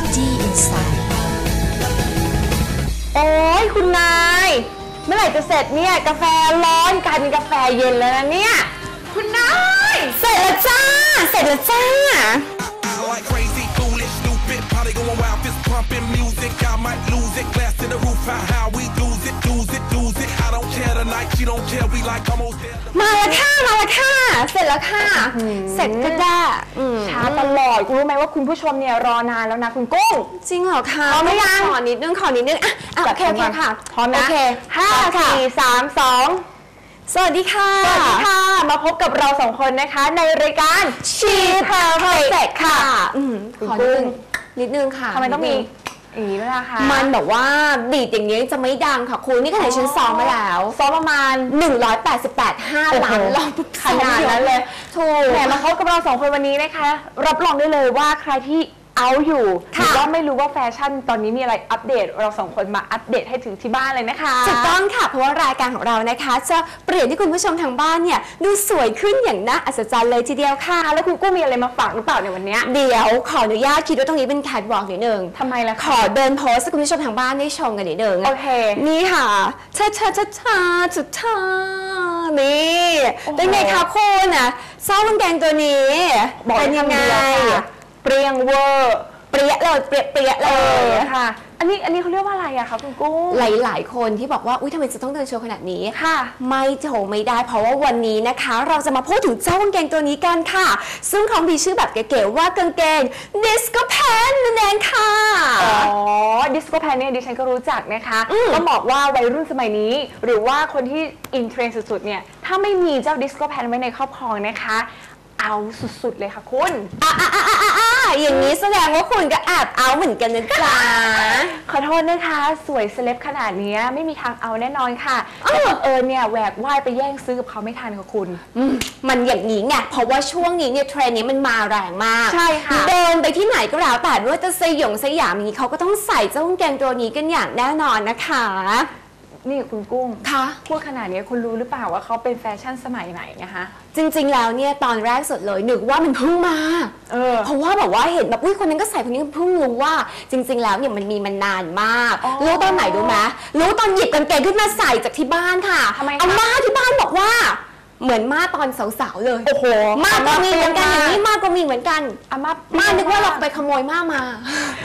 Beauty inside. โอ้ยคุณนาย เมื่อไหร่จะเสร็จเนี่ย กาแฟร้อนกลายเป็นกาแฟเย็นแล้วนะเนี่ย คุณนาย เสร็จแล้วจ้า เสร็จแล้วจ้า Like crazy, foolish, stupid, probably going wild, fist pumping music. I might lose it, glass to the roof, how, how we มาแล้วค่ะมาแล้วค่ะ เสร็จแล้วค่ะ เสร็จก็ได้ช้าตลอดคุณรู้ไหมว่าคุณผู้ชมเนี่ยรอนานแล้วนะคุณกุ้ง จริงเหรอคะพร้อมหรือยัง ขอนิดนึงขอนิดนึงอะอะโอเคโอเคค่ะพร้อมนะโอเคห้าค่ะ สี่สามสองสวัสดีค่ะ สวัสดีค่ะ มาพบกับเราสองคนนะคะ ในรายการชีพาเพเซ็กค่ะ อืมคุณขอกุ้นิดงนึงนิดนึงค่ะทำไมต้องมีนิดนึ อย่างนี้ด้วยนะคะ มันแบบว่าบีดอย่างนี้จะไม่ดังค่ะคุณนี่ขนาดฉันซ้อมมาแล้วซ้อมประมาณ 188 5ล้านรอบขนาดนั้นเลย ถูก แหมมาพบกับเราสองคนวันนี้นะคะ รับรองได้เลยว่าใครที่ เอาอยู่หค่ะ รือว่าไม่รู้ว่าแฟชั่นตอนนี้มีอะไรอัปเดต เราสองคนมาอัปเดตให้ถึงที่บ้านเลยนะคะ ถูกต้องค่ะ เพราะว่ารายการของเรานะคะ จะเปลี่ยนให้คุณผู้ชมทางบ้านเนี่ย ดูสวยขึ้นอย่างน่าอัศจรรย์เลยทีเดียวค่ะแล้วคุณกู้มีอะไรมาฝากหรือเปล่าในวันเนี้ยเดี๋ยวขออนุญาตคิดว่าตรงนี้เป็นแคทวอล์กนิดนึง ทำไมล่ะขคะอเดินโพสให้คุณผู้ชมทางบ้านได้ชมกันนิดนึง โอเค นี่ค่ะชาชาชาชาชาชานี่โอ้โหเป็นไงคะคุณอะเศร้ากางเกงตัวนี้บอกเป็นยังไงคำเดีวค่ะ เปรี้ยงเวอร์เปรี้ยเลยเปรี้ยเปรี้ยเลเอยอค่ะ อันนี้อันนี้เขาเรียกว่าอะไรอะคะคุณกุ้ง หลาย ๆ คนที่บอกว่า อุ้ยทำไมจะต้องเดินโชว์ขนาดนี้ ค่ะ ไม่โถไม่ได้ เพราะว่าวันนี้นะคะ เราจะมาพูดถึงเจ้ากางเกงตัวนี้กันค่ะ ซึ่งเขามีชื่อแบบเก๋ ๆ ว่ากางเกง disco pant นั่นเองค่ะ อ๋อ ดิสโก้แพนเนี่ยดิฉันก็รู้จักนะคะอืมต้องบอกว่าวัยรุ่นสมัยนี้ หรือว่าคนที่อินเทรนด์สุด ๆ เนี่ย ถ้าไม่มีเจ้าดิสโก้แพนไว้ในครอบครองนะคะ เอาสุด ๆ เลยค่ะคุณอะ อะอะอะอะอย่างนี้แสดงว่าคุณก็แอบเอาเหมือนกันนะจ๊ะ ขอโทษนะคะ สวยเซเลบขนาดเนี้ยไม่มีทางเอาแน่นอนค่ะแต่บังเอิญเนี่ยแหวกว่ายไปแย่งซื้อกับเขาไม่ทันค่ะคุณ อืมมันอย่างนี้ไงเพราะว่าช่วงนี้เนี่ยเทรนด์นี้มันมาแรงมากใช่ค่ะ เดินไปที่ไหนก็แล้วแต่ไม่ว่าจะสยองสยามอย่างนี้เขาก็ต้องใส่เจ้ากางเกงตัวนี้กันอย่างแน่นอนนะคะ นี่คุณกุ้งค่ะ พูดขนาดนี้คุณรู้หรือเปล่าว่าเขาเป็นแฟชั่นสมัยไหนนะคะจริง ๆ แล้วเนี่ยตอนแรกสุดเลยนึกว่ามันเพิ่งมา เออ เพราะว่าแบบว่าเห็นแบบอุ้ยคนนั้นก็ใส่คนนี้ก็เพิ่งรู้ว่า จริง ๆ แล้วเนี่ยมันมีมานานมาก อ๋อรู้ตอนไหนรู้ไหมรู้ตอนหยิบกางเกงขึ้นมาใส่จากที่บ้านค่ะทำไมคะ อาม่าที่บ้านบอกว่า เหมือนม่าตอนสาวๆเลย โอ้โหม่าก็มีเหมือนกันอย่างนี้ม่าก็มีเหมือนกันอาม่าม่านึกว่าเราไปขโมยม่ามา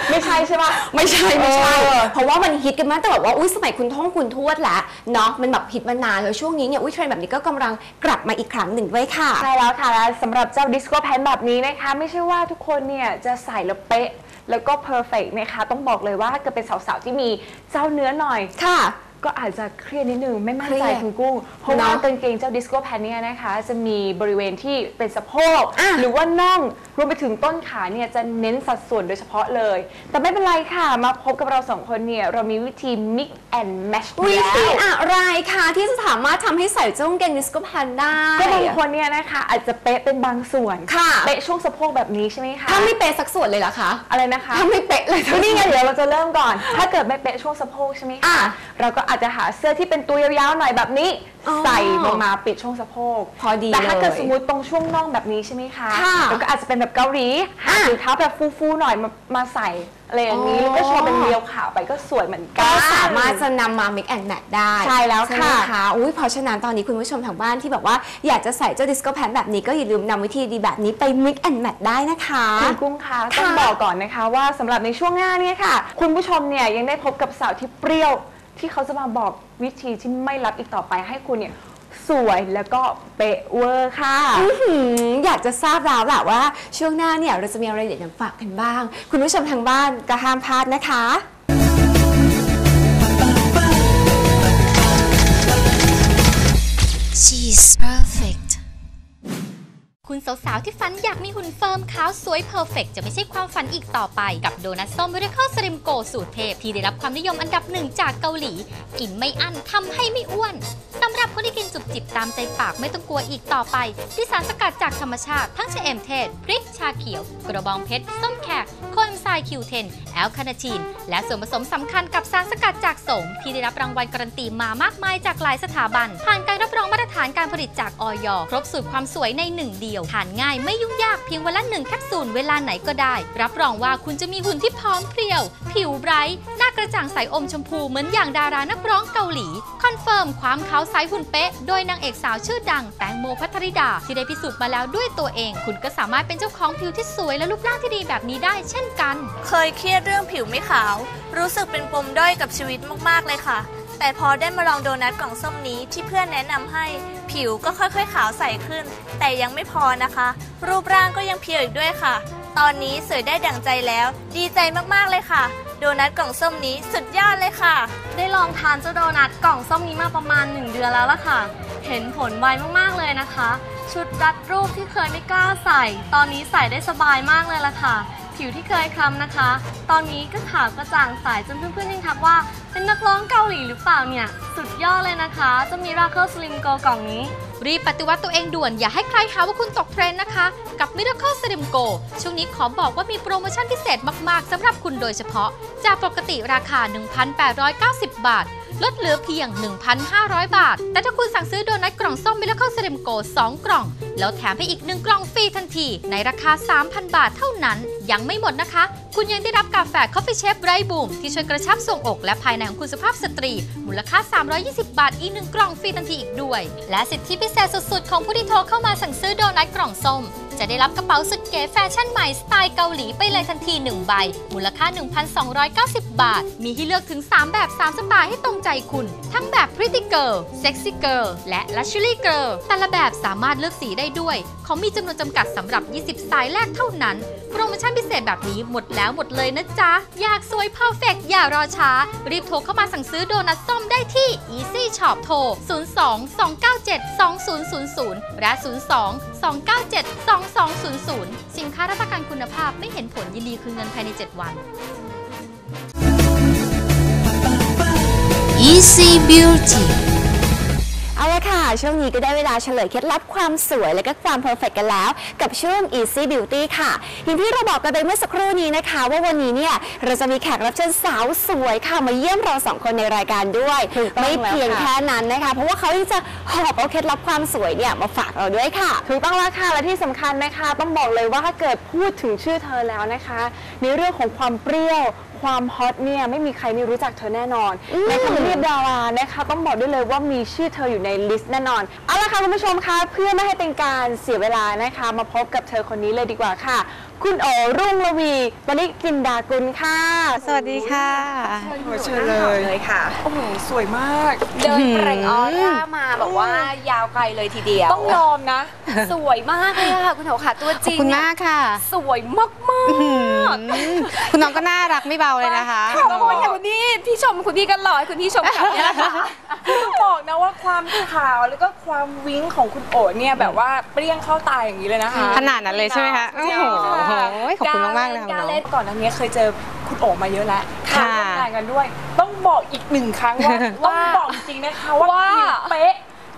ไม่ใช่ใช่ปะไม่ใช่ไม่ใช่เออเพราะว่ามันฮิตกันมากแต่แบบว่าอุ้ยสมัยคุณท่องคุณทวดแหละเนาะมันแบบฮิตมานานแล้วช่วงนี้เนี่ยอุ้ยเทรนด์แบบนี้ก็กำลังกลับมาอีกครั้งหนึ่งด้วยค่ะใช่แล้วค่ะและสำหรับเจ้าดิสโก้แพนแบบนี้นะคะ ไม่ใช่ว่าทุกคนเนี่ยจะใส่แล้วเป๊ะแล้วก็เพอร์เฟกนะคะ ต้องบอกเลยว่าถ้าเกิดเป็นสาวๆที่มีเจ้าเนื้อหน่อยค่ะ ก็อาจจะเครียดนิดนึง ไม่มั่นใจเครียดคุณกุ้ง เพราะว่าเนอะกางเกงเจ้าดิสโก้แพนเนี่ยนะคะ จะมีบริเวณที่เป็นสะโพกอะหรือว่าน่องรวมไปถึงต้นขาเนี่ยจะเน้นสัดส่วนโดยเฉพาะเลย แต่ไม่เป็นไรค่ะ มาพบกับเราสองคนเนี่ย เรามีวิธี mix and match วิแล้วธีอะไรคะที่จะสามารถทำให้ใส่เจ้ากางเกงดิสโก้แพนได้ก็บางคนเนี่ยนะคะอาจจะเป๊ะเป็นบางส่วนค่ะเป๊ะช่วงสะโพกแบบนี้ใช่ไหมคะถ้าไม่เป๊ะสักส่วนเลยเหรอคะอะไรนะคะถ้าไม่เป๊ะเลยนี่ไงเดี๋ยวเราจะเริ่มก่อน ถ้าเกิดไม่เป๊ะช่วงสะโพกใช่ไหมอะคะเราก็อาจจะหาเสื้อที่เป็นตัวยาวๆหน่อยแบบนี้ อ๋อใส่ลงมาปิดช่วงสะโพกพอดีแต่ถ้าเกิดเลยสมมติตรงช่วงน่องแบบนี้ใช่ไหมคะค่ะแล้วก็อาจจะเป็นแบบเกาหลีหาอะถุงเท้าแบบฟูๆหน่อยมามาใส่อะไรอย่างนี้อ๋อ แล้วก็โชว์เป็นเรียวขาวไปก็สวยเหมือนกัก็น สามารถจะนำมา mix and match ได้ใช่แล้วไหมค่ะคะอุ้ยเพราะฉะนั้นตอนนี้คุณผู้ชมทางบ้านที่แบบว่าอยากจะใส่เจ้าดิสโก้แพนแบบนี้ก็อย่าลืมนำวิธีดีแบบนี้ไป mix and match ได้นะคะ คุณกุ้งคะค่ะต้องบอกก่อนนะคะว่าสำหรับในช่วงหน้าเนี่ยค่ะ คุณผู้ชมเนี่ยยังได้พบกับสาวที่เปรี้ยว ที่เขาจะมาบอกวิธีที่ไม่ลับอีกต่อไปให้คุณเนี่ยสวยแล้วก็เป๊ะเวอร์ค่ะ อื้อหืออยากจะทราบแล้วแหละว่า ช่วงหน้าเนี่ยเราจะมีอะไรเด็ดๆฝากกันบ้าง คุณผู้ชมทางบ้านก็ห้ามพลาดนะคะ She's perfect. คุณสาวๆ ที่ฝันอยากมีหุ่นเฟิร์มขาวสวยเพอร์เฟกจะไม่ใช่ความฝันอีกต่อไป กับโดนัทส้มวิรเคิลสริมโกสูตรเทพที่ได้รับความนิยมอันดับหนึ่งจากเกาหลี กินไม่อั้นทำให้ไม่อ้วนสำหรับคนที่กินจุบจิบตามใจปากไม่ต้องกลัวอีกต่อไป ที่สารสกัดจากธรรมชาติ ทั้งชะเอมเทศ พริกชาเขียว กระบองเพชร ส้มแขกโคเอนไซคิวเทนแอลคาเนาทีน และส่วนผสมสำคัญกับสารสกัดจากสมที่ได้รับรางวัลการันตีมามากมายจากหลายสถาบัน ผ่านการรับรองมาตรฐานการผลิตจากออยครบสูตรความสวยในหนึ่งเดียวทานง่ายไม่ยุ่งยากเพียงวันละหนึ่งแคปซูลเวลาไหนก็ได้ รับรองว่าคุณจะมีหุ่นที่พร้อมเพรียว ผิวไบรท์หน้ากระจ่างใสอมชมพูเหมือนอย่างดารานักร้องเกาหลี คอนเฟิร์มความขาวใสหุ่นเป๊ะ โดยนางเอกสาวชื่อดังแตงโมพัทริดา ที่ได้พิสูจน์มาแล้วด้วยตัวเอง คุณก็สามารถเป็นเจ้าของผิวที่สวยและรูปร่างที่ดีแบบนี้ได้เช่นกัน เคยเครียดเรื่องผิวไม่ขาว รู้สึกเป็นปมด้อยกับชีวิตมากๆเลยค่ะ แต่พอได้มาลองโดนัทกล่องส้มนี้ที่เพื่อนแนะนำให้ ผิวก็ค่อยๆขาวใสขึ้น แต่ยังไม่พอนะคะ รูปร่างก็ยังเพียวอีกด้วยค่ะ ตอนนี้สวยได้ดั่งใจแล้ว ดีใจมากๆเลยค่ะ โดนัทกล่องส้มนี้สุดยอดเลยค่ะ ได้ลองทานเจ้าโดนัทกล่องส้มนี้มาประมาณ 1 เดือนแล้วล่ะค่ะ เห็นผลไวมากๆเลยนะคะ ชุดรัดรูปที่เคยไม่กล้าใส่ ตอนนี้ใส่ได้สบายมากเลยล่ะค่ะผิวที่เคยคล้ำนะคะ ตอนนี้ก็ขาวกระจ่างใสจนเพื่อนๆยังทักว่า เป็นนักร้องเกาหลีหรือเปล่าเนี่ย สุดยอดเลยนะคะ จะมีราเคิลสลิมโกกล่องนี้ รีบปฏิวัติตัวเองด่วนอย่าให้ใครหาว่าคุณตกเทรนด์นะคะ กับ Miracle Slim Go ช่วงนี้ขอบอกว่ามีโปรโมชั่นพิเศษมาก ๆสำหรับคุณโดยเฉพาะ จากปกติราคา 1,890 บาท ลดเหลือเพียง 1,500 บาท แต่ถ้าคุณสั่งซื้อโดนัทกล่องส้ม Miracle Slim Go 2กล่อง แล้วแถมให้อีก 1 กล่องฟรีทันที ในราคา 3,000 บาทเท่านั้น ยังไม่หมดนะคะ คุณยังได้รับกาแฟ Coffee Chef Bright Boom ที่ช่วยกระชับทรงอก และภายในของคุณสุภาพสตรี มูลค่า 320 บาทอีก 1 กล่องฟรีทันทีอีกด้วย และสิทธิพิเศษสุดๆ ของผู้ที่โทรเข้ามาสั่งซื้อโดนัทกล่องส้ม จะได้รับกระเป๋าสุดเก๋แฟชั่นใหม่สไตล์เกาหลีไปเลยทันที 1 ใบ มูลค่า 1,290 บาท มีให้เลือกถึง 3 แบบ 3 สไตล์ให้ตรงใจคุณ ทั้งแบบ Pretty Girl Sexy Girl และ Luxury Girl แต่ละแบบสามารถเลือกสีได้ด้วยขอมีจำนวนจำกัดสำหรับ 20สไตล์แรกเท่านั้น โปรโมชั่นพิเศษแบบนี้หมดแล้วหมดเลยนะจ๊ะ อยากสวยเพอร์เฟกอย่ารอช้า รีบโทรเข้ามาสั่งซื้อโดนัทส้มได้ที่ Easy Shop โทร 02 297 2000 และ 02 297 2200 สินค้ารับประกันคุณภาพไม่เห็นผลยินดีคืนเงินภายใน 7 วัน Easy Beauty. เอาละค่ะ ช่วงนี้ก็ได้เวลาเฉลยเคล็ดลับความสวยและก็ความเพอร์เฟกกันแล้ว กับช่วง Easy Beauty ค่ะ อย่างที่เราบอกกันไปเมื่อสักครู่นี้นะคะ ว่าวันนี้เนี่ยเราจะมีแขกรับเชิญสาวสวยค่ะ มาเยี่ยมเราสองคนในรายการด้วยถูกต้องไม่เพียงแล้วค่ะแค่นั้นนะคะ เพราะว่าเขายังจะหอบเอาเคล็ดลับความสวยเนี่ยมาฝากเราด้วยค่ะ ถูกต้องแล้วค่ะและที่สำคัญนะคะ ต้องบอกเลยว่าถ้าเกิดพูดถึงชื่อเธอแล้วนะคะ ในเรื่องของความเปรี้ยวความฮอตเนี่ยไม่มีใครไม่รู้จักเธอแน่นอน ในคำเรียบดารานะคะต้องบอกได้เลยว่ามีชื่อเธออยู่ในลิสต์แน่นอน เอาละค่ะคุณผู้ชมคะเพื่อไม่ให้เป็นการเสียเวลานะคะ มาพบกับเธอคนนี้เลยดีกว่าค่ะ คุณโอรุ่งระวีปนิจินดากุลค่ะสวัสดีค่ะเชิญเลย เลยค่ะ โอ้โหสวยมาก เดินเปล่งออร่ามาแบบว่ายาวไกลเลยทีเดียว ต้องยอมนะ สวยมากเลยค่ะ คุณโถค่ะตัวขจอบริงคุณเนี่ยมากค่ะสวยมากมากอืมคุณน้องก็น่ารักไม่เบาเลยนะคะ ขอบคุณค่ะคุณพี่พี่ชมคุณพี่กันหล่อให้คุณพี่ชมกลับเนี่ยนะคะต้องบอกนะว่าความขาวแล้วก็ความวิ้งของคุณโอเนี่ยแบบว่าเปรี้ยงเข้าตาอย่างนี้เลยนะคะขนาดนั้นเลยใช่ไหมคะโอ้โหขอบคุณมากๆเลยค่ะกาน้องเล่นก่อนอันนี้เคยเจอคุณโอมาเยอะแล้วค่ะร่วมงานกันด้วย ต้องบอกอีกหนึ่งครั้งว่าต้องบอกจริงๆนะคะว่าว่าผิวเป๊ะ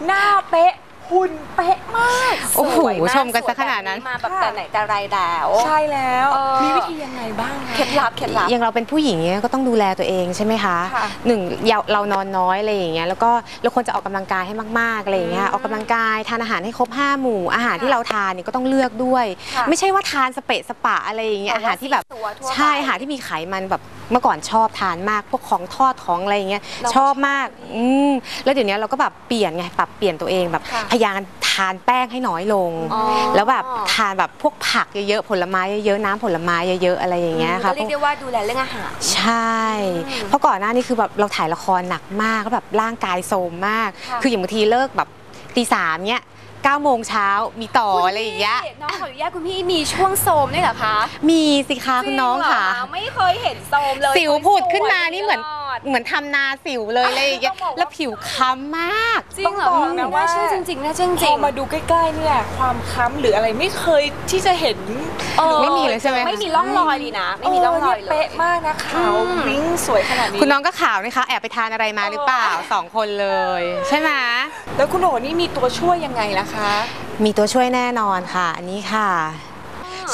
หน้าเป๊ะ หุ่นเป๊ะมากโอ้โหสวยากชมกันซะขนาดนั้น สวยแบบมาแบบแต่ไหนแต่ไรแล้ว ใช่แล้ว เออ มีวิธียังไงบ้างคะ เคล็ดลับเคล็ดลับ อย่างเราเป็นผู้หญิงเนี่ยก็ต้องดูแลตัวเองใช่ไหมคะค่ะหนึ่งเราเรานอนน้อยอะไรอย่างเงี้ยแล้วก็เราควรจะออกกำลังกายให้มากๆอะไรอย่างเงี้ยออกกำลังกายทานอาหารให้ครบห้าหมู่ อาหารที่เราทานเนี่ยก็ต้องเลือกด้วย ค่ะไม่ใช่ว่าทานสเปะสปะอะไรอย่างเงี้ยแต่อาว่าหารที่แบบสีสัวทั่วไป ใช่อาหารที่มีไขมันแบบ เมื่อก่อนชอบทานมากพวกของทอดของอะไรอย่างเงี้ยเราก็ชอบมากอืมแล้วเดี๋ยวนี้เราก็แบบเปลี่ยนไงปรับเปลี่ยนตัวเองแบบค่ะพยายามทานแป้งให้น้อยลง อ๋อ แล้วแบบทานแบบพวกผักเยอะๆผลไม้เยอะๆน้ำผลไม้เยอะๆอะไรอย่างเงี้ยค่ะก็เรียกได้ว่าดูแลเรื่องอาหาร ใช่เพราะก่อนหน้านี้คือแบบเราถ่ายละครหนักมากก็แบบร่างกายโทรมมาก ค่ะ คืออย่างบางทีเลิกแบบตีสามเนี้ย เก้าโมงเช้ามีต่ออะไรอย่างเงี้ย น้องขออนุญาตคุณพี่มีช่วงโซมด้วยเหรอคะมีสิคะคุณน้องค่ะ จริเหรอไม่เคยเห็นโซมเลยสิวผุดขึ้นมานี่เหมือนตลอดเหมือนทำนาสิวเลยอะไรอย่างเงี้ยต้องบอกว่าแล้วผิวค้ำมาก จริงเหรอบอกนะว่า น่าเชื่อจริงๆน่าเชื่อจพริอง มาดูใกล้ๆเนี่ยความค้ำหรืออะไรไม่เคยที่จะเห็นเออ ไม่มีเลยใช่ไหม ไม่มีร่องรอยเลยนะ ไม่มีร่องรอยเลย เป๊ะมากนะขาววิ้งสวยขนาดนี้ คุณน้องก็ขาวนะคะแอบไปทานอะไรมาหรือเปล่าสองคนเลย ใช่ไหม แล้วคุณโหนี่มีตัวช่วยยังไงล่ะคะ มีตัวช่วยแน่นอนค่ะ อันนี้ค่ะ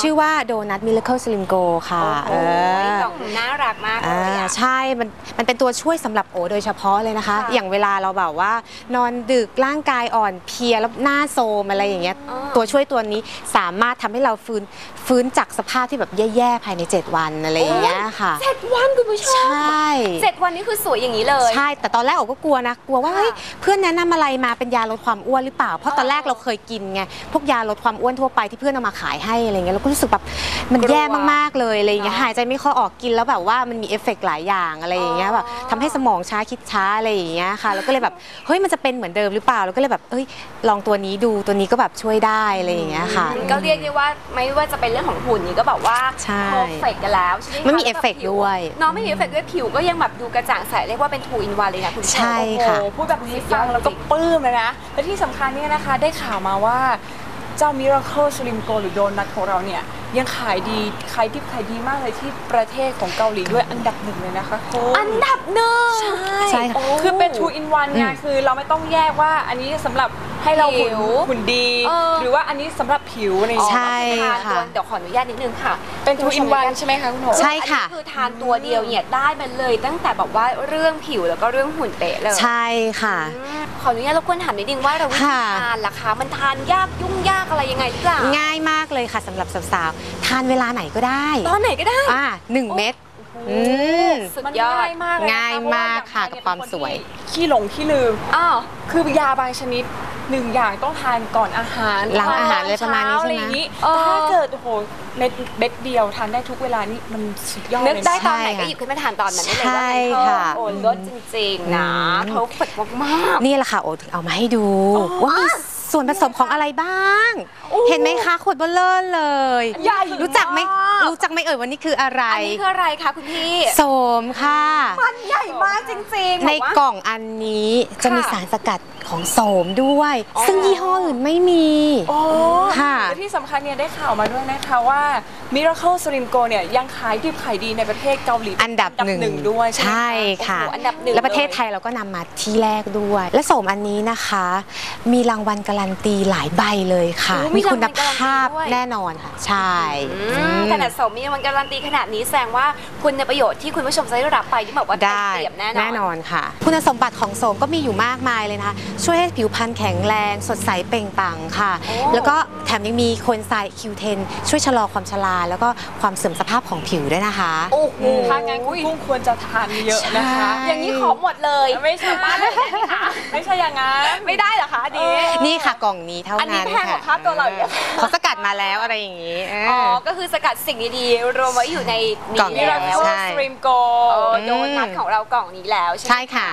ชื่อว่าโดนัทมิลเลอร์สลิมโกค่ะโอ้โหเออกล่องน่ารักมากเลอ่ายอะใช่ มันมันเป็นตัวช่วยสำหรับโอโดยเฉพาะเลยนะคะค่ะอย่างเวลาเราแบบว่านอนดึกร่างกายอ่อนเพลียแล้วหน้าโซมอะไรอย่างเงี้ยอ๋อตัวช่วยตัวนี้สามารถทำให้เราฟื้นฟื้นจากสภาพที่แบบแย่ๆภายใน 7 วันอะไรอย่างเงี้ยค่ะเจ็ดวันคุณผู้ชใชม่เจ็ดวันนี้คือสวยอย่างนี้เลย ใช่ แต่ตอนแรกโอก็กลัวนะกลัวว่าค่ะเฮ้ยเพื่อนแนะนำอะไรมาเป็นยาลดความอ้วนหรือเปล่า เพราะตอนแรกเราเคยกินไงพวกยาลดความอ้วนทั่วไปที่เพื่อนเอามาขายให้อะไรเงี้ยเราก็รู้สึกแบบมันแย่มากๆเลยอะไรอย่างเงี้ยหายใจไม่ค่อยออกกินแล้วแบบว่ามันมีเอฟเฟกต์หลายอย่างอะไรอย่างเงี้ยแบบทำให้สมองช้าคิดช้าอะไรอย่างเงี้ยค่ะแล้วก็เลยแบบเฮ้ยมันจะเป็นเหมือนเดิมหรือเปล่าแล้วก็เลยแบบเอ้ยลองตัวนี้ดูตัวนี้ก็แบบช่วยได้อะไรอย่างเงี้ยค่ะ ก็เรียกได้ว่าไม่ว่าจะเป็นเรื่องของหุ่นนี่ก็แบบว่าใช่ เพอร์เฟกกันแล้วใช่ไหมคะไม่มีแล้วแบบเอฟเฟกต์ผิด้วย น้องไม่มีเอฟเฟกต์ด้วยผิวก็ยังแบบดูกระจ่างใสเรียกว่าเป็นทูอินวันเลยนะคุณผู้ชมใช่ค่ะ โอ้โหพูดแบบนี้ฟังแล้วก็ปลื้มเลยนะ และที่สำคัญเนี่ยนะคะได้ข่าวมาว่า เจ้ามิราเคิลสลิมโกหรือโดนัทของเราเนี่ย ยังขายดีขายดิบขายดีมากเลยที่ประเทศของเกาหลีด้วยอันดับหนึ่งเลยนะคะคุณอันดับหนึ่งใช่ใช่ค่ะโอ้คือเป็น two in one ไงอืมคือเราไม่ต้องแยกว่าอันนี้สำหรับให้เราหุ่นผิวหุ่นดี เออ หรือว่าอันนี้สำหรับผิวอะไรอย่างใช่ เงี้ยทานตัวค่ะ เดี๋ยวขออนุญาตนิดนึงค่ะเป็น two in one ใช่ไหมคะคุณโหใช่ค่ะ อันนี้คือทานตัวเดียวเนี่ยได้มันเลย ตั้งแต่แบบว่าเรื่องผิวแล้วก็เรื่องหุ่นเป๊ะเลยใช่ค่ะ อืมขออนุญาตรบกวนถามนิดนึงว่าเราวิธีค่ะ ทานล่ะคะ มันทานยากยุ่งยากอะไรยังไงหรือเปล่า ง่ายมากเลยค่ะสำหรับสาวๆทานเวลาไหนก็ได้ตอนไหนก็ได้ อ่าหนึ่งเม็ดอืม สุดมันยอด ง่ายมากเลยนะคะง่ายมากค่ะเพรกับความสวยเป็นนที่ขี้หลงขี้ลืม อ้าว คือยาบางชนิดหนึ่งอย่างต้องทานก่อนอาหารหลังอาหารตนอะไรประมาณนี้เช้ใช่ไหมอะไรอย่างนี้เออ ถ้าเกิดโอ้โหเม็ดเม็ดเดียวทานได้ทุกเวลานี่มันสุดยอดนึกเลยได้นะตอนไหนใช่ค่ะก็หยิบขึ้นมาทานตอนนั้นได้เลยใช่ว่าค่ะ โอ้ลดจริงๆนะอืมเขาฝึกมาก นี่แหละค่ะโอถึงเอามาให้ดู ว่ามี ส่วนผสมของอะไรบ้าง เห็นไหมคะขวดเบลเลอร์เลย ใหญ่รู้จักไหมมาก รู้จักไหมเอ่ยวันนี้คืออะไรๆอันนี้คืออะไรคะคุณพี่โสมค่ะ มันใหญ่มากจริงๆในบอกว่า กล่องอันนี้จะมีค่ะสารสกัดของโสมด้วย อ๋อ ซึ่งยี่ห้ออื่นไม่มี โอ้ค่ะ และที่สำคัญเนี่ยได้ข่าวมาด้วยนะคะว่า Miracle Slim Go เนี่ยยังขายดิบขายดีในประเทศเกาหลีอันดับหนึ่งด้วยใช่ไหมใช่คะค่ะโอ้โหอันดับหนึ่งและประเทศเลยไทยเราก็นำมาที่แรกด้วย และโสมอันนี้นะคะ มีรางวัลการันตีหลายใบเลยค่ะโอ้มีมีคุณรางวัลการันตีภาพด้วยแน่นอนค่ะ ใช่อือืมมขนาดสมมีมันการันตีขนาดนี้แสดงว่าคุณประโยชน์ที่คุณผู้ชมจะได้รับไปที่บอกว่าเต็มได้เปี่ยมแน่นอนแน่นอนค่ะ คุณสมบัติของโสมก็มีอยู่มากมายเลยนะคะ ช่วยให้ผิวพรรณแข็งแรง สดใสเปล่งปลั่งค่ะโอ้แล้วก็แถมยังมีโคนไซคิวเทนช่วยชะลอความชราแล้วก็ความเสื่อมสภาพของผิวด้วยนะคะ โอ้โหถ้างั้นคุณกุ้งควรจะทานเยอะนะคะใช่อย่างนี้ขอหมดเลยไม่ใช่บ้านเลยได้ไหมคะไม่ใช่อย่างนั้นไม่ได้เหรอคะอันนี้นี่ค่ะกล่องนี้เท่าอันนี้นั้นแพงกว่าค่าตัวเราอีกอะเขาสกัดมาแล้วอะไรอย่างนี้เออออ๋อก็คือสกัดสิ่งดีๆรวมไว้อยู่ในกล่องนี้เดียวแล้ว Miracle ใช่ Slim Go เออโดนัทของเรากล่องนี้แล้วใช่ไหมใช่ค่ะ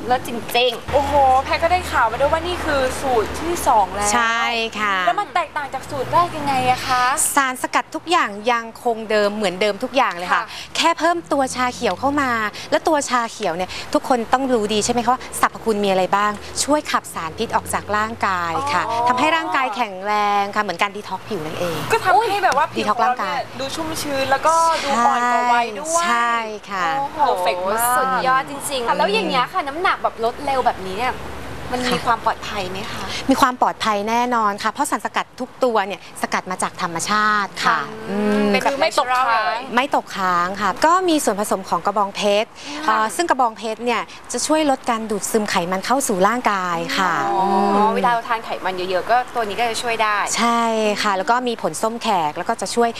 อุ๊ยแล้วจริง โอ้โห แพรก็ได้ข่าวมาด้วยว่านี่คือสูตรที่2แล้วใช่ค่ะ แล้วมันแตกต่างจากสูตรแรกยังไงอะคะ สารสกัดทุกอย่างยังคงเดิมเหมือนเดิมทุกอย่างเลยค่ะ ค่ะแค่เพิ่มตัวชาเขียวเข้ามา แล้วตัวชาเขียวเนี่ยทุกคนต้องรู้ดีใช่ไหมคะว่าสรรพคุณมีอะไรบ้าง ช่วยขับสารพิษออกจากร่างกายค่ะอ๋อ ทำให้ร่างกายแข็งแรงค่ะเหมือนการดีท็อกซ์ผิวนั่นเอง ก็ทำให้แบบว่าผิวดีท็อกซ์ของร่างกายเนี่ยดูชุ่มชื้นแล้วก็ดูอ่อนกว่าวัยด้วยใช่ค่ะ โอ้โห perfect มาก สุดยอดจริงๆ ค่ะแล้วอย่างเงี้ยค่ะน้ำหนักแบบลดเร็วแบบนี้เนี่ยมันมีความปลอดภัยไหมคะ มีความปลอดภัยแน่นอนค่ะ เพราะสารสกัดทุกตัวเนี่ยสกัดมาจากธรรมชาติค่ะอืมเป็นคือไม่ตกค้างไม่ตกค้างค่ะ ก็มีส่วนผสมของกระบองเพชรเอ่อซึ่งกระบองเพชรเนี่ยจะช่วยลดการดูดซึมไขมันเข้าสู่ร่างกายค่ะอ๋อมเวลาเราทานไขมันเยอะๆ ก็ตัวนี้ก็จะช่วยได้ ใช่ค่ะ แล้วก็มีผลส้มแขกแล้วก็จะช่วย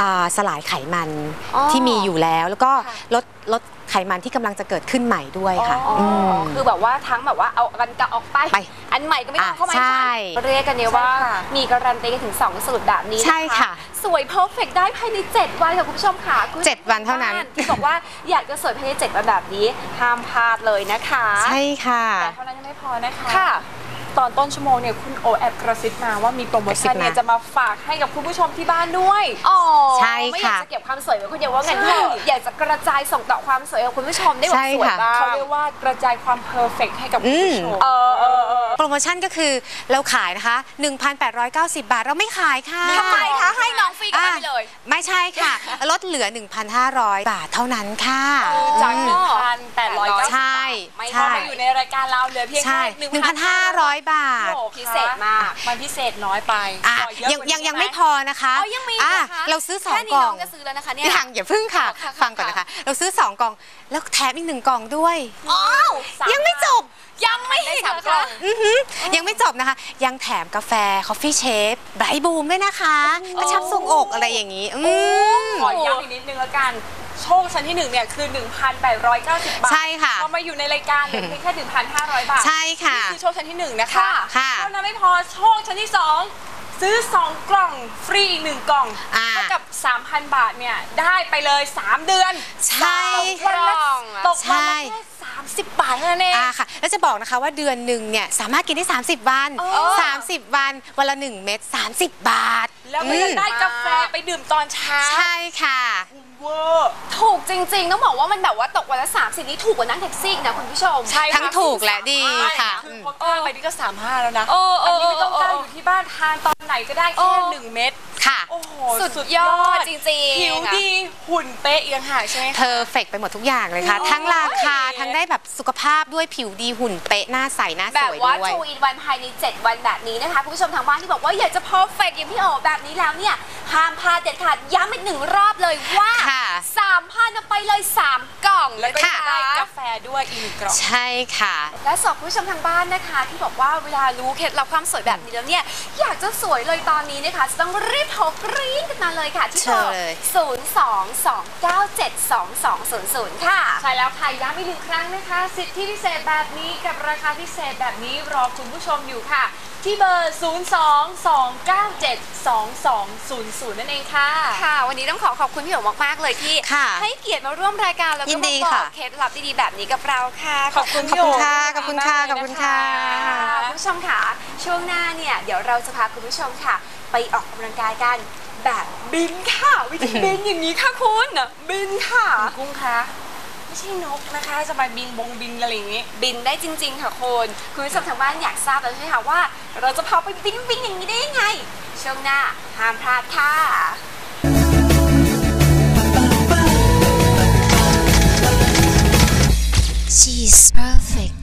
อ่าสลายไขมันอ๋อที่มีอยู่แล้ว แล้วก็ค่ะลดลดไขมันที่กำลังจะเกิดขึ้นใหม่ด้วยค่ะอ๋ออมคือแบบว่าทั้งแบบว่าเอากันกะออกไป ไปอันใหม่ก็ไม่ต้องอะเข้ามาใช่เรียกกันเนี่ยว่า ใช่ค่ะ มีการันตีกันถึง 2 สูตรแบบนี้นใช่ค่ะสวยเพอร์เฟกได้ภายใน 7 วันค่ะคุณผู้ชมค่ะคุณเจ็ดวันเท่านั้น ที่บอกว่าอยากจะสวยภายใน 7 วันแบบนี้ห้ามพลาดเลยนะคะใช่ค่ะ แต่เท่านั้นยังไม่พอนะคะ ค่ะ ตอนต้นชั่วโมงเนี่ยคุณโอแอบกระซิบมาว่ามีโปรโมชั่นเนี่ยกระซิบมา จะมาฝากให้กับคุณผู้ชมที่บ้านด้วย อ๋อใช่ไม่อยากค่ะ จะเก็บความสวยไว้คนเดียวว่างั้นเถใช่อะอยากจะกระจายส่งต่อความสวยกับคุณผู้ชมได้แบบใช่สวยค่ะ บ้างเขาเรียกว่ากระจายความเพอร์เฟกให้กับคุณผู้ชม เออเออเออโปรโมชั่นก็คือเราขายนะคะ 1,890 บาท เราไม่ขายค่ะทำไมคะให้น้องฟรีกลับบ้านไปเลย อะไม่ใช่ค่ะ ลดเหลือ 1,500 บาทเท่านั้นค่ะ จากอืม1,890ใช่ไม่ใช่พอมาอยู่ในรายการเราเหลือเพียงใช่ แค่1,500 บาท โอ้โหพิเศษมาก มันพิเศษน้อยไปอะขอเอะยังกว่านี้ยังยังด้หไม่พอนะคะอ๋อยังมีอะเหรอคะเราซื้อสองแค่นี้กล่น้อองงจะซื้อแล้วนะคะเนี่ย ยังอย่าพึ่งค่ะ ค่ะค่ะฟังก่อนนะคะ เราซื้อ2กล่อง แล้วแถมอีกหนึ่งกล่องด้วย อ้าวยังไม่จบ ยังไม่ได้อีกสามเหรอกล่คะองอือหือยังไม่จบนะคะ ยังแถมกาแฟ Coffee Shape ไบรท์บูมด้วยนะคะ กระชับทรงอกอะไรอย่างนี้อืม ขอย้ำอีกนิดนึงแล้วกัน โชคชั้นที่หนึ่งเนี่ยคือ 1,890 บาทใช่ค่ะ พอมาอยู่ในรายการเหลือเพียงแค่ 1,500 บาทใช่ค่ะนี่คือโชคชั้นที่หนึ่งนะคะค่ะค่ะ เท่านั้นไม่พอโชคชั้นที่สอง ซื้อ 2 กล่องฟรีอีก 1 กล่องอ่า เท่ากับ 3,000 บาทเนี่ย ได้ไปเลย 3 เดือนใช่วันละตกใช่วันละแค่30 บาทเท่านั้นเอง อ่าค่ะแล้วจะบอกนะคะว่าเดือนหนึ่งเนี่ยสามารถกินได้ 30 วัน เออ 30 วัน วันละ 1 เม็ด30 บาท แล้วก็ยังอืมได้กาแฟไปดื่มตอนเช้าใช่ค่ะ เวอร์ ถูกจริง ๆ ต้องบอกว่ามันแบบว่าตกวันละ30นี่ถูกกว่านั่งแท็กซี่อีกนะคุณผู้ชม ใช่ค่ะทั้งถูกและดีค่ะ คือพกล้าไปนี่ก็35แล้วนะเออเออันอนี้ไม่ต้องเออกล้าอยู่ที่บ้านทานตอนไหนก็ได้เอแค่อหนึ่งเม็ดค่ะ โอ้โห สุดยอดจริงๆผิวค่ะดีหุ่นเป๊ะอีกต่างหากใช่ไหมเพอร์เฟกไปหมดทุกอย่างเลยค่ะโอ้ยทั้งราคาทั้งได้แบบสุขภาพด้วยผิวดีหุ่นเป๊ะหน้าใสหน้าแบสบวยว่าด้วย2 in 1ภายใน 7 วันแบบนี้นะคะคุณผู้ชมทางบ้านที่บอกว่าอยากจะ perfect อย่างพี่โอแบบนี้แล้วเนี่ย ห้ามพลาดเด็ดขาดย้ำอีกหนึ่งรอบเลยว่า ค่ะ3,000เอาไปเลย 3 กล่องแล้วก็ค่ะ ได้กาแฟด้วยอีกหนึ่งกล่อง ใช่ค่ะ และสอบคุณผู้ชมทางบ้านนะคะ ที่บอกว่าเวลารู้เคล็ดลับความสวยแบบนี้แล้วเนี่ย อยากจะสวยเลยตอนนี้นะคะจะต้องรีบโทรกรี๊ดกันมาเลยค่ะ ที่เบอร์เชิญเลย022972200 ค่ะ ใช่แล้วค่ะย้ำอีกหนึ่งครั้งนะคะ สิทธิพิเศษแบบนี้กับราคาพิเศษแบบนี้รอคุณผู้ชมอยู่ค่ะ ที่เบอร์022972200นั่นเองค่ะ ค่ะ วันนี้ต้องขอขอบคุณพี่โอมากๆเลยที่ ค่ะให้เกียรติมาร่วมรายการแล้วยิก็นมาดีบอค่ะ กเคล็ดลับดีๆแบบนี้กับเราค่ะขอบคุณขอบคุณค่ะขอบคุณค่ะมากขอบคุณค่ะเลยนคุณผู้ชมค่ะ ช่วงหน้าเนี่ย เดี๋ยวเราจะพาคุณผู้ชมค่ะ ไปออกกำลังกายกันแบบบินค่ะ วิธีบินอย่างนี้ค่ะคุณบินค่ะคุณกุ้งคะ ไม่ใช่นกนะคะจะมาบินบงบินอะไรอย่างนี้บินได้จริง ๆ ค่ะคุณคุณผู้ชมทางบ้านอยากทราบแล้วใช่ไหมคะว่า เราจะพาไปบินบินอย่างนี้ได้ยังไง ช่วงหน้าห้ามพลาดค่ะ She's perfect.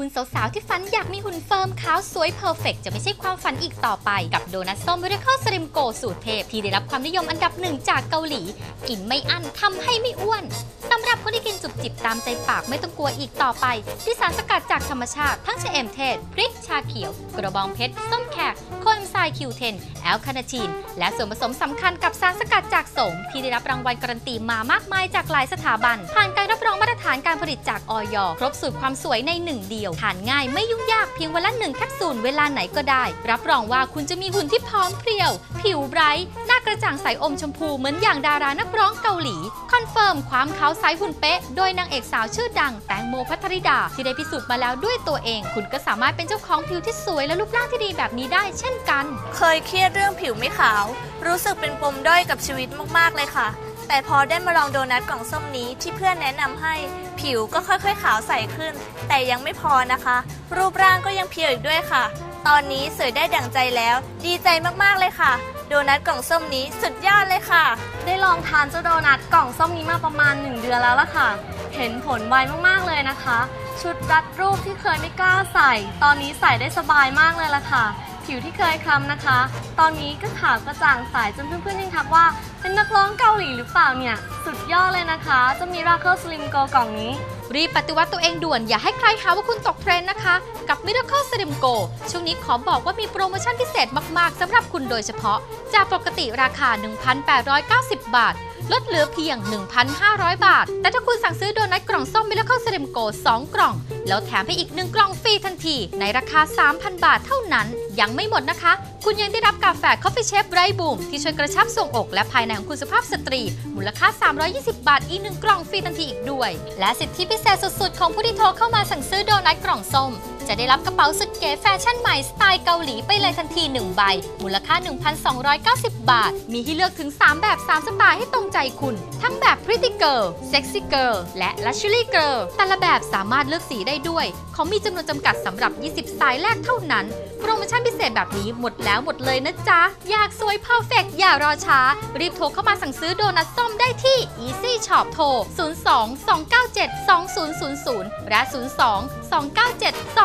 คุณสาวๆ ที่ฝันอยากมีหุ่นเฟิร์มขาวสวยเพอร์เฟกจะไม่ใช่ความฝันอีกต่อไปกับโดนัทส้มมิราเคิลสลิมโกสูตรเทพ ที่ได้รับความนิยมอันดับหนึ่งจากเกาหลี กินไม่อั้นทำให้ไม่อ้วนสำหรับคนที่กินจุบจิบตามใจปากไม่ต้องกลัวอีกต่อไป ที่สารสกัดจากธรรมชาติ ทั้งชะเอมเทศ พริกชาเขียว กระบองเพชร ส้มแขกโคเอนไซม์คิวเทนแอลคาเนาชีน และส่วนผสมสำคัญกับสารสกัดจากสงที่ได้รับรางวัลการันตีมามากมายจากหลายสถาบัน ผ่านการรับรองมาตรฐานการผลิตจากออยครบสูตรความสวยในหนึ่งเดียวทานง่ายไม่ยุ่งยากเพียงวันละหนึ่งแคปซูลเวลาไหนก็ได้ รับรองว่าคุณจะมีหุ่นที่พร้อมเพรียว ผิวไบรท์หน้ากระจ่างใสอมชมพูเหมือนอย่างดารานักร้องเกาหลี คอนเฟิร์มความขาวใสหุ่นเป๊ะ โดยนางเอกสาวชื่อดังแตงโมพัทริดา ที่ได้พิสูจน์มาแล้วด้วยตัวเอง คุณก็สามารถเป็นเจ้าของผิวที่สวยและรูปร่างที่ดีแบบนี้ได้เช่นกัน เคยเครียดเรื่องผิวไม่ขาว รู้สึกเป็นปมด้อยกับชีวิตมากๆเลยค่ะ แต่พอได้มาลองโดนัทกล่องส้มนี้ที่เพื่อนแนะนำให้ ผิวก็ค่อยๆขาวใสขึ้น แต่ยังไม่พอนะคะ รูปร่างก็ยังเพียวอีกด้วยค่ะ ตอนนี้สวยได้ดั่งใจแล้ว ดีใจมากๆเลยค่ะ โดนัทกล่องส้มนี้สุดยอดเลยค่ะ ได้ลองทานเจ้าโดนัทกล่องส้มนี้มาประมาณ 1 เดือนแล้วล่ะค่ะ เห็นผลไวมากๆเลยนะคะ ชุดรัดรูปที่เคยไม่กล้าใส่ ตอนนี้ใส่ได้สบายมากเลยล่ะค่ะ ผิวที่เคยคล้ำนะคะ ตอนนี้ก็ขาวกระจ่างใสจนเพื่อนๆยังทักว่า เป็นนักร้องเกาหลีหรือเปล่าเนี่ย สุดยอดเลยนะคะ จะมีราเคิลสลิมโกกล่องนี้ รีบปฏิวัติตัวเองด่วนอย่าให้ใครหาว่าคุณตกเทรนด์นะคะ กับ Miracle Slim Go ช่วงนี้ขอบอกว่ามีโปรโมชั่นพิเศษมากๆสำหรับคุณโดยเฉพาะ จากปกติราคา 1,890 บาท ลดเหลือเพียง 1,500 บาท แต่ถ้าคุณสั่งซื้อโดนัทกล่องส้ม Miracle Slim Go 2กล่อง แล้วแถมให้อีก 1 กล่องฟรีทันที ในราคา 3,000 บาทเท่านั้น ยังไม่หมดนะคะ คุณยังได้รับกาแฟ Coffee Chef Bright Boom ที่ช่วยกระชับทรงอก และภายในของคุณสุภาพสตรี มูลค่า 320 บาท อีก 1 กล่องฟรีทันทีอีกด้วย และสิทธิพิเศษสุดๆ ของผู้ที่โทรเข้ามาสั่งซื้อโดนัทกล่องส้ม จะได้รับกระเป๋าสุดเก๋แฟชั่นใหม่สไตล์เกาหลีไปเลยทันที 1 ใบ มูลค่า 1,290 บาท มีให้เลือกถึง 3 แบบ 3 สไตล์ให้ตรงใจคุณ ทั้งแบบ Pretty Girl Sexy Girl และ Luxury Girl แต่ละแบบสามารถเลือกสีได้ด้วยเขามีจำนวนจำกัดสำหรับ 20 สไตล์แรกเท่านั้น โปรโมชั่นพิเศษแบบนี้หมดแล้วหมดเลยนะจ๊ะ อยากสวยเพอร์เฟกอย่ารอช้า รีบโทรเข้ามาสั่งซื้อโดนัทส้มได้ที่ Easy Shop โทร 02 297 2000 และ 02 297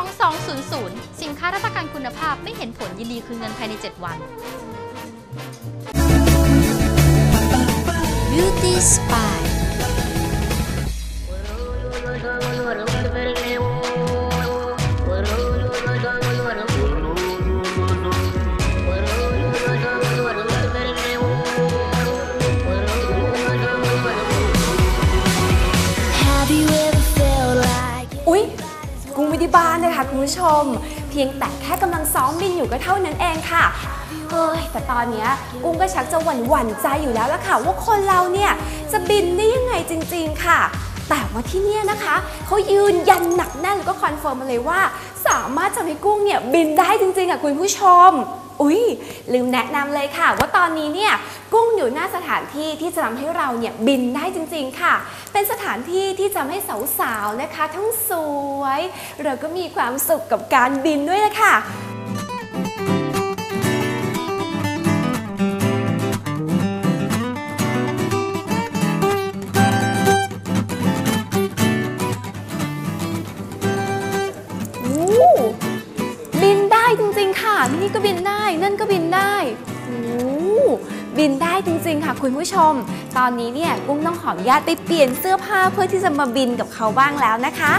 2200 สินค้ารับประกันคุณภาพไม่เห็นผลยินดีคืนเงินภายใน 7 วัน Beauty Spy ผู้ชม เพียงแต่แค่กำลังซ้อมบินอยู่ก็เท่านั้นเองค่ะเฮ้ยแต่ตอนนี้กุ้งก็ชักจะหวั่นหวั่นใจอยู่แล้วล่ะค่ะ ว่าคนเราเนี่ยจะบินได้ยังไงจริง ๆ ค่ะ แต่ว่าที่นี่นะคะเขายืนยันหนักแน่นแล้วก็คอนเฟิร์มมาเลยว่า สามารถทำให้กุ้งเนี่ยบินได้จริงๆอะคุณผู้ชม อุ๊ยลืมแนะนำเลยค่ะ ว่าตอนนี้เนี่ยกุ้ง น้าสถานที่ที่จะทำให้เราเนี่ยบินได้จริง ๆ ค่ะ เป็นสถานที่ที่จะทำให้สาวๆนะคะ ทั้งสวย เราก็มีความสุขกับการบินด้วยละค่ะ บินได้จริงๆค่ะคุณผู้ชม ตอนนี้เนี่ยกุ้งต้องขออนุญาตไปเปลี่ยนเสื้อผ้าเพื่อที่จะมาบินกับเขาบ้างแล้วนะคะ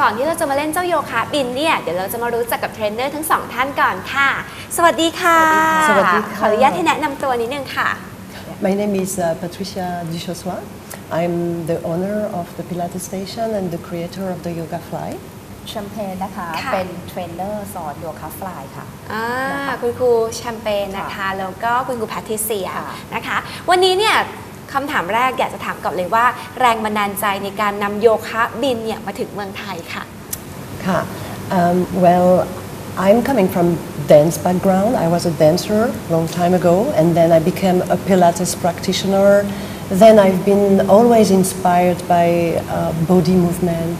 ก่อนที่เราจะมาเล่นเจ้าโยคะบินเนี่ยเดี๋ยวเราจะมารู้จักกับเทรนเนอร์ทั้งสองท่านก่อนค่ะ สวัสดีค่ะ สวัสดีค่ะ ขออนุญาตให้แนะนำตัวนิดนึงค่ะ My name is uh, Patricia Duchossois. I'm the owner of the Pilates Station and the creator of the Yoga Fly. แชมเปญนะคะ ค่ะ เป็นเทรนเนอร์สอนโยคะฟลายค่ะ อ่าคุณครูแชมเปญนะคะ แล้วก็คุณครูแพทริเซียค่ะนะคะ วันนี้เนี่ยคำถามแรกอยากจะถามก่อนเลยว่า แรงบันดาลใจในการนำโยคะบินเนี่ยมาถึงเมืองไทยค่ะ Ka. Um, well, I'm coming from dance background. I was a dancer long time ago, and then I became a Pilates practitioner. Then I've been always inspired by uh, body movement,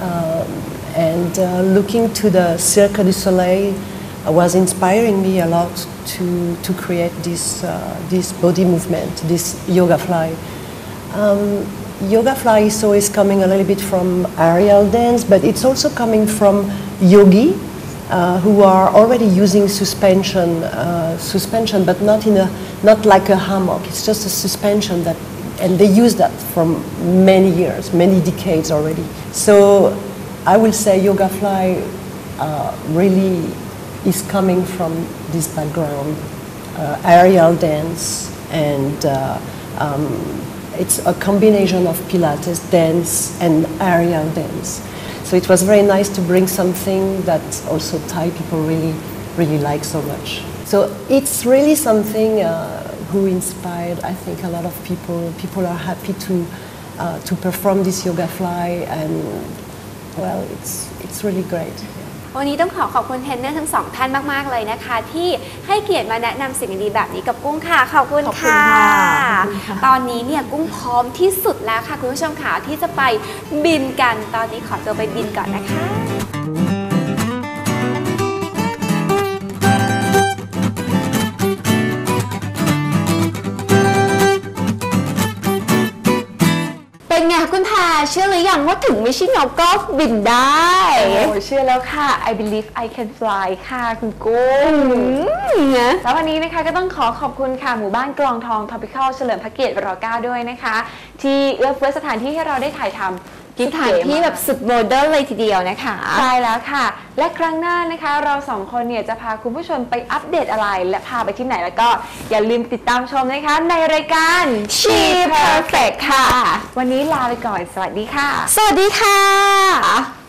um, and uh, looking to the Cirque du Soleil was inspiring me a lot to to create this uh, this body movement, this yoga fly. Um, yoga fly is always coming a little bit from aerial dance, but it's also coming from yogi, uh, who are already using suspension, uh, suspension, but not in a, not like a hammock. It's just a suspension that, and they use that for many years, many decades already. So, I will say yoga fly uh, really is coming from this background, uh, aerial dance, and uh, um, it's a combination of Pilates dance and aerial dance. So it was very nice to bring something that also Thai people really, really like so much. So it's really something uh, who inspired, I think, a lot of people. People are happy to, uh, to perform this yoga fly, and well, it's, it's really great. วันนี้ต้องขอขอบคุณเทรนเนอร์ทั้งสองท่านมาก ๆ เลยนะคะ ที่ให้เกียรติมาแนะนำสิ่งดีๆแบบนี้กับกุ้งค่ะ ขอบคุณขอบคุณค่ะค่ะขอบคุณค่ะ ตอนนี้เนี่ยกุ้งพร้อมที่สุดแล้วค่ะ คุณผู้ชมค่ะที่จะไปบินกัน ตอนนี้ขอตัวไปบินก่อนนะคะ แพรเชื่อหรือยังว่าถึงไม่ใช่นกก็บินได้ โอ้เชื่อแล้วค่ะ I believe I can fly ค่ะคุณกุ้งนะแล้ววันนี้นะคะก็ต้องขอขอบคุณค่ะ หมู่บ้านกลองทอง Tropical เฉลิมพระเกียรติร9ด้วยนะคะ ที่เอื้อเฟื้อสถานที่ให้เราได้ถ่ายทำ สถานที่แบบสุดโมเดิร์นเลยทีเดียวนะคะ ใช่แล้วค่ะ และครั้งหน้านะคะ เราสองคนเนี่ยจะพาคุณผู้ชมไปอัปเดตอะไร และพาไปที่ไหนแล้วก็อย่าลืมติดตามชมนะคะ ในรายการ She Perfect ค่ะ วันนี้ลาไปก่อน สวัสดีค่ะ สวัสดีค่ะ